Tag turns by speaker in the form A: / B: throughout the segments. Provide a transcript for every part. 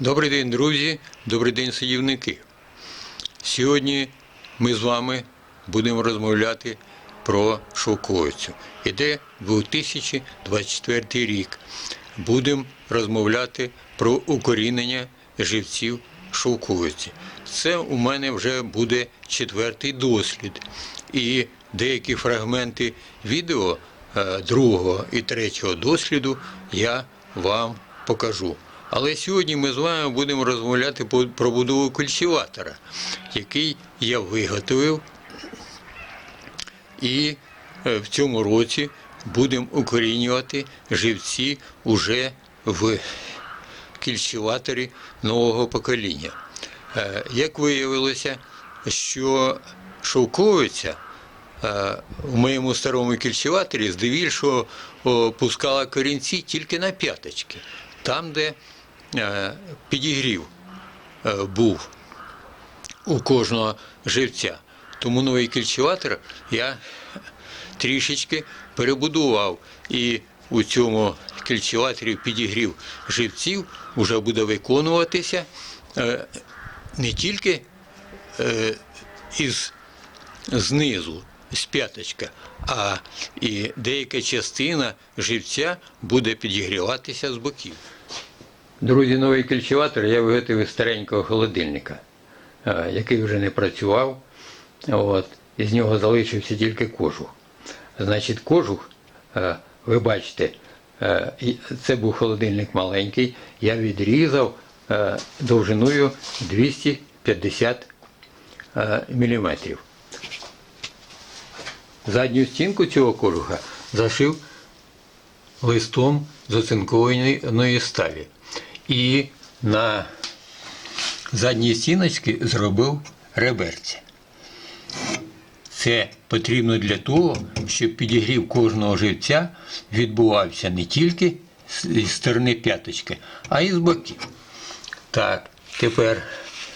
A: Добрий день, друзі, добрий день, садівники. Сьогодні ми з вами будемо розмовляти про шовковицю. Іде 2024 рік. Будемо розмовляти про укорінення живців шовковиці. Це у мене вже буде четвертий дослід. І деякі фрагменти відео е, другого і третього досліду я вам покажу. Але сьогодні ми з вами будемо розмовляти про будову культиватора, який я виготовив. І е, в цьому році будемо укорінювати живці уже в кільчеваторі нового покоління. Е, Як виявилося, що шовковиця е, в моєму старому кільчеваторі здебільшого пускала корінці тільки на п'яточки, там, де підігрів е, був у кожного живця. Тому новий кільчеватор я трішечки перебудував. І у цьому кільчеваторі підігрів живців вже буде виконуватися е, не тільки е, із знизу, з п'яточка, а і деяка частина живця буде підігріватися з боків. Друзі, новий кільчеватор я виготовив з старенького холодильника, е, який вже не працював. От, із нього залишився тільки кожух. Значить, кожух, е, ви бачите, е, це був холодильник маленький, я відрізав довжиною 250 мм. Задню стінку цього кожуха зашив листом з оцинкованої сталі. І на задній стіночці зробив реберці. Це потрібно для того, щоб підігрів кожного живця відбувався не тільки з сторони п'яточки, а й з боків. Так, тепер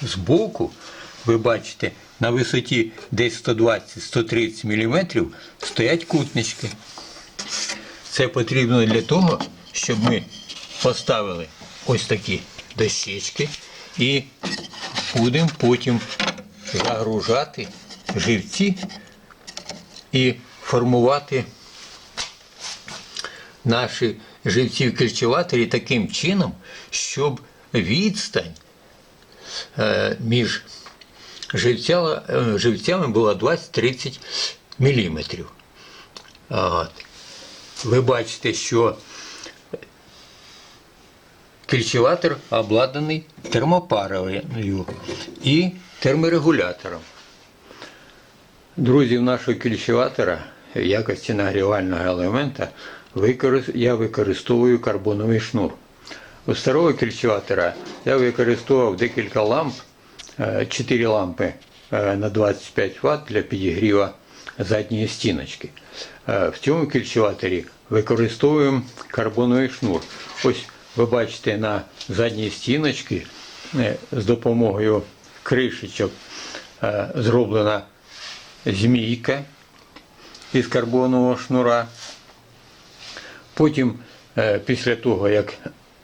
A: з боку ви бачите, на висоті десь 120-130 мм стоять кутнички. Це потрібно для того, щоб ми поставили ось такі дощечки і будемо потім загружати живці і формувати наші живці в кільчеваторі таким чином, щоб відстань е, між е, живцями була 20-30 мм. Ви бачите, що кільчеватор обладнаний термопаровою і терморегулятором. Друзі, в нашого кільчеватора в якості нагрівального елемента я використовую карбоновий шнур. У старого кільчеватора я використовував декілька ламп, 4 лампи е, на 25 Вт для підігріву задньої стіночки. Е, В цьому кільчеваторі використовуємо карбоновий шнур. Ось ви бачите на задній стіночці е, з допомогою кришечок е, зроблена змійка із карбонового шнура. Потім, е, після того, як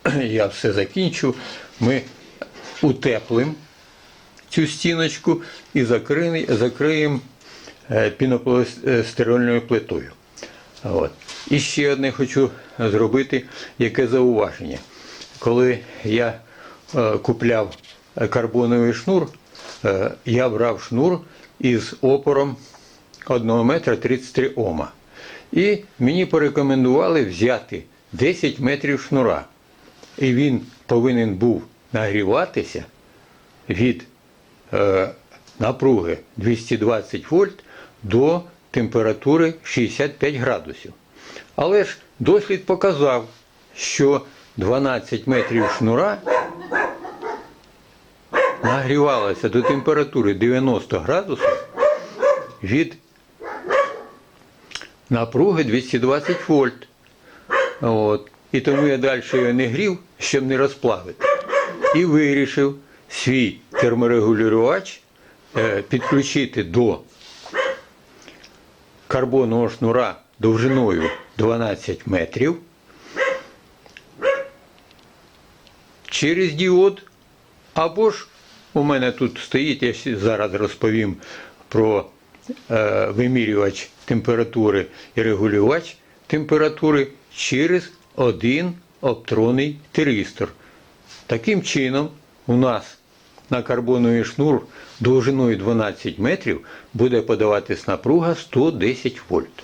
A: я все закінчу, ми утеплимо цю стіночку і закриємо пінополістирольною плитою. От. І ще одне хочу зробити яке зауваження. Коли я е, купляв карбоновий шнур, е, я брав шнур із опором 1 метра 33 ома. І мені порекомендували взяти 10 метрів шнура. І він повинен був нагріватися від е, напруги 220 вольт до температури 65 градусів. Але ж дослід показав, що 12 метрів шнура нагрівалося до температури 90 градусів від напруги 220 вольт. От. І тому я далі його не грів, щоб не розплавити. І вирішив свій терморегулювач е, підключити до карбонового шнура довжиною 12 метрів через діод, або ж у мене тут стоїть, я зараз розповім про е, вимірювач температури і регулювач температури через один оптронний тиристор. Таким чином, у нас на карбоновий шнур довжиною 12 метрів буде подаватись напруга 110 вольт.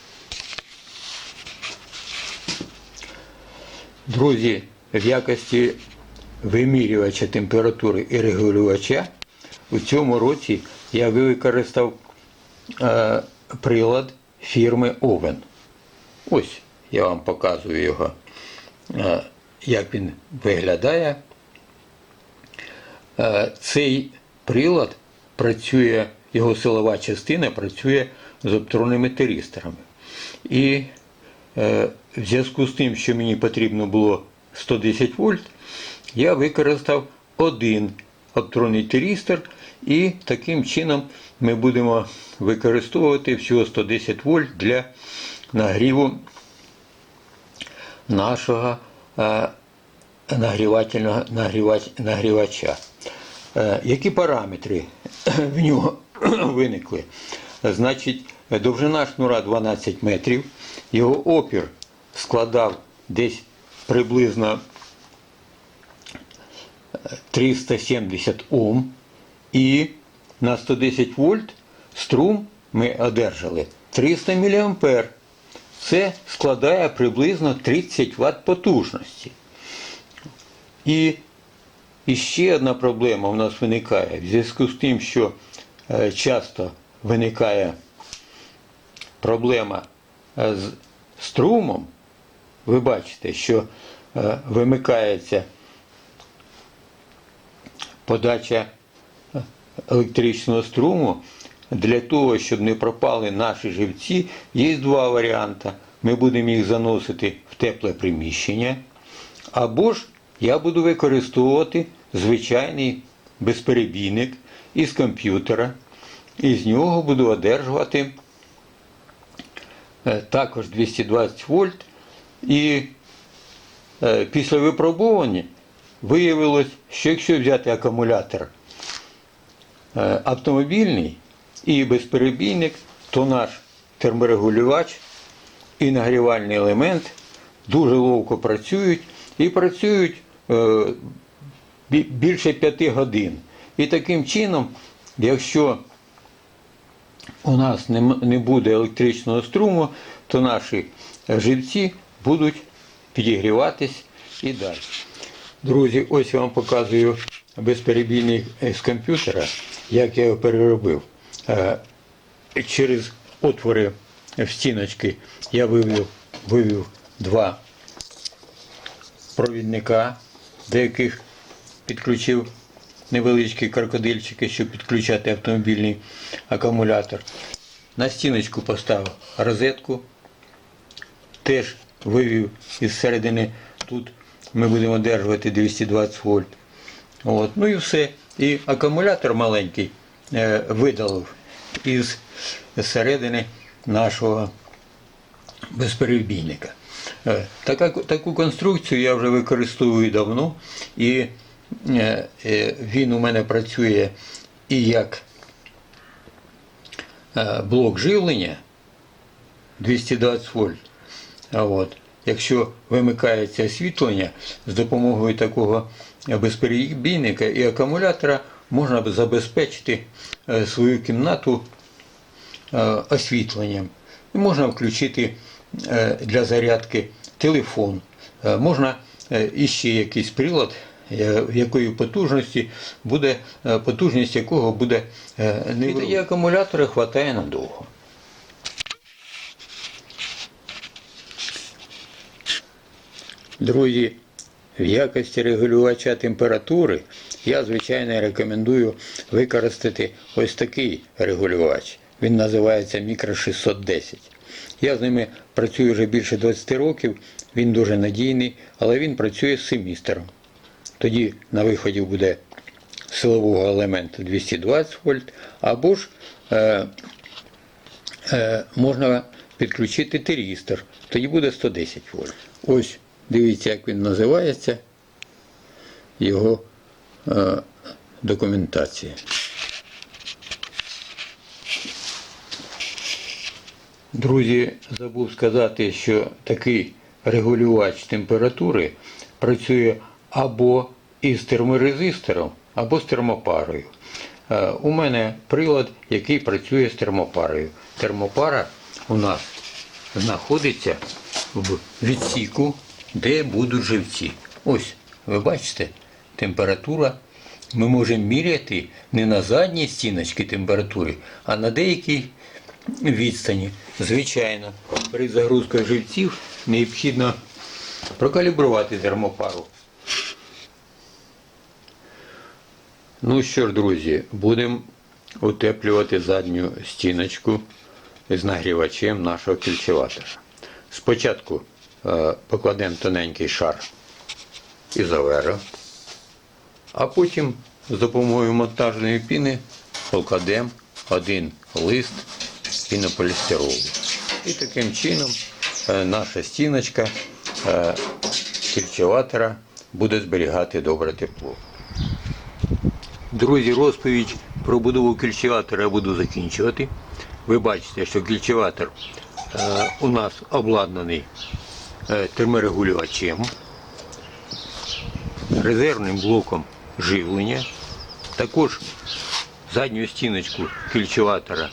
A: Друзі, в якості вимірювача температури і регулювача у цьому році я використав е, прилад фірми Oven. Ось я вам показую його, е, як він виглядає. Е, цей прилад працює, його силова частина працює з оптронними тиристорами. І е, в зв'язку з тим, що мені потрібно було 110 вольт, я використав один оптронний тиристор, і таким чином ми будемо використовувати всього 110 вольт для нагріву нашого е, нагрівательного нагрівач, нагрівача. Е, Які параметри в нього виникли? Значить, довжина шнура 12 метрів, його опір складав десь приблизно 370 Ом, і на 110 вольт струм ми одержали 300 мА. Це складає приблизно 30 Вт потужності. І, і ще одна проблема у нас виникає в зв'язку з тим, що е, часто виникає проблема е, з струмом. Ви бачите, що е, вимикається подача е, електричного струму. Для того, щоб не пропали наші живці, є два варіанти. Ми будемо їх заносити в тепле приміщення, або ж я буду використовувати звичайний безперебійник із комп'ютера, і з нього буду одержувати е, також 220 вольт. І е, після випробування виявилось, що якщо взяти акумулятор е, автомобільний і безперебійник, то наш терморегулювач і нагрівальний елемент дуже ловко працюють і працюють е, більше 5 годин. І таким чином, якщо у нас не буде електричного струму, то наші живці будуть підігріватись і далі. Друзі, ось я вам показую безперебійник з комп'ютера, як я його переробив. Е, Через отвори в стіночки я вивів, вивів два провідника, до яких підключив невеличкі крокодильчики, щоб підключати автомобільний акумулятор. На стіночку поставив розетку, теж вивів із середини. Тут ми будемо одержувати 220 вольт. От. Ну і все. І акумулятор маленький е, видалив із середини нашого безперебійника. Е, Така, таку конструкцію я вже використовую давно, і е, е, він у мене працює і як е, блок живлення 220 вольт. А от, якщо вимикається освітлення з допомогою такого безперебійника і акумулятора, можна забезпечити е, свою кімнату е, освітленням. І можна включити е, для зарядки телефон. Можна іще якийсь прилад, якої потужності буде, потужність якого буде е, невелика. І акумулятора хватає надовго. Друзі, в якості регулювача температури я, звичайно, рекомендую використати ось такий регулювач. Він називається Мікро 610. Я з ними працюю вже більше 20 років, він дуже надійний, але він працює з семістером. Тоді на виході буде силового елементу 220 вольт, або ж е, е, можна підключити тирістор, тоді буде 110 вольт. Ось дивіться, як він називається. його е, документація. Друзі, забув сказати, що такий регулювач температури працює або із терморезистором, або з термопарою. Е, У мене прилад, який працює з термопарою. Термопара у нас знаходиться в відсіку, де будуть живці. Ось, ви бачите, температура. Ми можемо міряти не на задній стіночці температури, а на деякій відстані. Звичайно, при загрузках живців необхідно прокалібрувати термопару. Ну що ж, друзі, будемо утеплювати задню стіночку з нагрівачем нашого кільчеватора. Спочатку покладемо тоненький шар ізоверу, а потім з допомогою монтажної піни покладемо один лист пінополістиролу. І таким чином е, наша стіночка е, кільчеватора буде зберігати добре тепло. Друзі, розповідь про будову кільчеватора я буду закінчувати. Ви бачите, що кільчеватор е, у нас обладнаний е, терморегулювачем, резервним блоком живлення. Також задню стіночку кільчеватора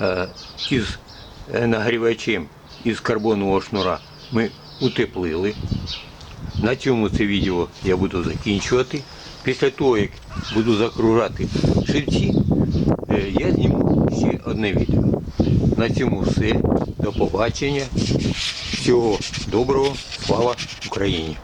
A: е, із е, нагрівачем із карбонового шнура ми утеплили. На цьому це відео я буду закінчувати. Після того, як буду закружати е, я зніму ще одне відео. На цьому все. До побачення. Всього доброго. Слава Україні!